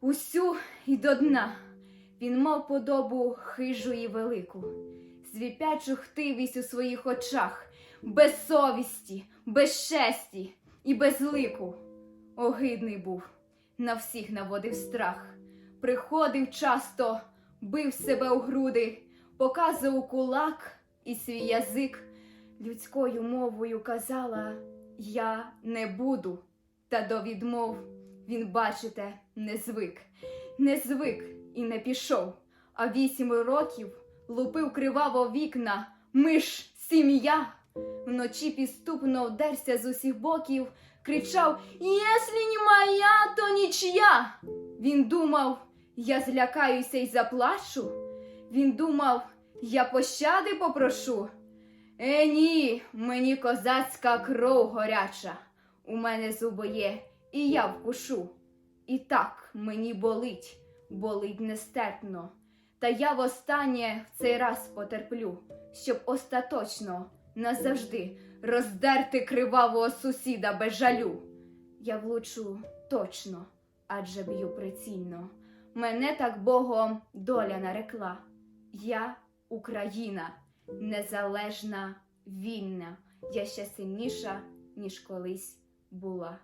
усю і до дна. Він мав подобу хижу і велику, звіпячу хтивість у своїх очах, без совісті, без честі і без лику. Огидний був, на всіх наводив страх, приходив часто, бив себе у груди, показував кулак і свій язик людською мовою казала Я не буду. Та до відмов він, бачите, не звик, не звик і не пішов. А вісім років лупив криваво вікна, ми ж сім'я. Вночі підступно вдерся з усіх боків, кричав Єслі не моя, то нічия. Він думав, я злякаюся й заплачу. Він думав, я пощади попрошу. Е, ні, мені козацька кров горяча. У мене зуби є, і я вкушу. І так мені болить, болить нестерпно. Та я востаннє в цей раз потерплю, щоб остаточно назавжди роздерти кривавого сусіда без жалю. Я влучу точно, адже б'ю прицільно. Мене так Богом доля нарекла. Я Україна, незалежна, вільна. Я ще сильніша, ніж колись була.